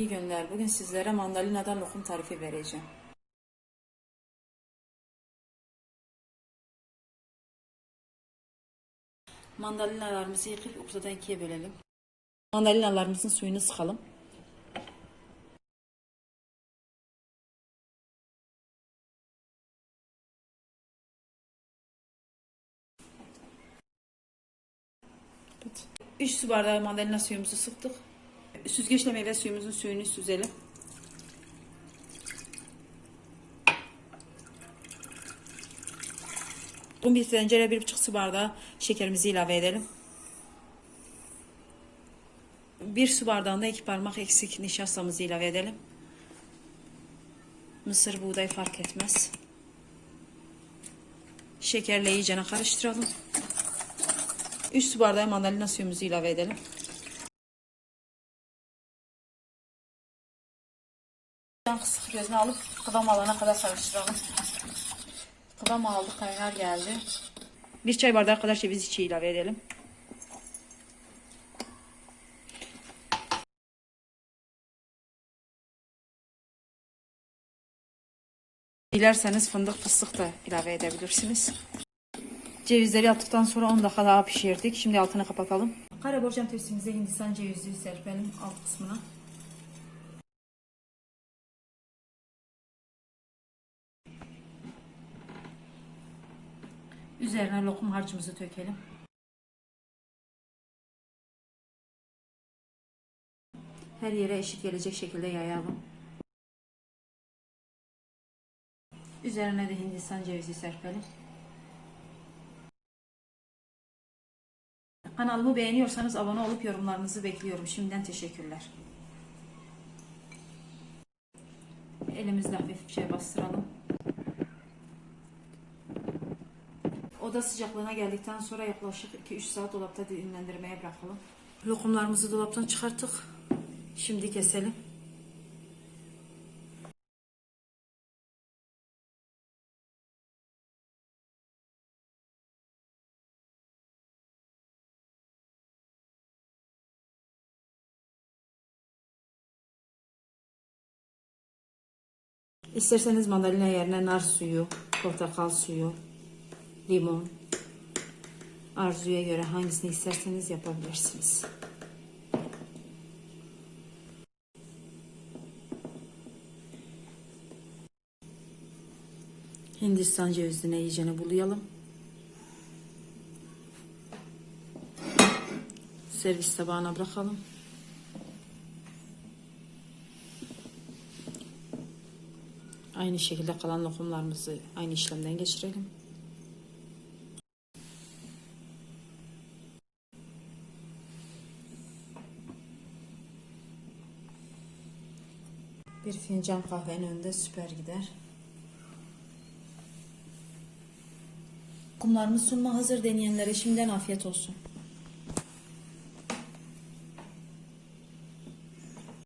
İyi günler. Bugün sizlere mandalinadan lokum tarifi vereceğim. Mandalinalarımızı yıkayıp ortadan ikiye bölelim. Mandalinalarımızın suyunu sıkalım. Evet. 3 su bardağı mandalina suyumuzu sıktık. Süzgeçle meyve suyumuzun suyunu süzelim. Un bir tencere bir buçuk su bardağı şekerimizi ilave edelim. Bir su bardağında iki parmak eksik nişastamızı ilave edelim. Mısır buğday fark etmez. Şekerle iyicene karıştıralım. 3 su bardağı mandalina suyumuzu ilave edelim. Kısık gözünü alıp kıvam alana kadar karıştıralım. Kıvam aldı, kaynar geldi. Bir çay bardağı kadar ceviz içi ilave edelim. Dilerseniz fındık fıstık da ilave edebilirsiniz. Cevizleri attıktan sonra 10 dakika daha pişirdik. Şimdi altını kapatalım. Kare borcam tepsimize hindistan cevizi serpelim alt kısmına. Üzerine lokum harcımızı dökelim. Her yere eşit gelecek şekilde yayalım. Üzerine de hindistan cevizi serpelim. Kanalımı beğeniyorsanız abone olup yorumlarınızı bekliyorum. Şimdiden teşekkürler. Elimizle hafifçe bastıralım. Oda sıcaklığına geldikten sonra yaklaşık 2-3 saat dolapta dinlendirmeye bırakalım. Lokumlarımızı dolaptan çıkarttık. Şimdi keselim. İsterseniz mandalina yerine nar suyu, portakal suyu, limon, arzuya göre hangisini isterseniz yapabilirsiniz. Hindistan cevizine iyicene bulayalım. Servis tabağına bırakalım. Aynı şekilde kalan lokumlarımızı aynı işlemden geçirelim. Bir fincan kahvenin önünde süper gider. Lokumlarımız sunma hazır deneyenlere şimdiden afiyet olsun.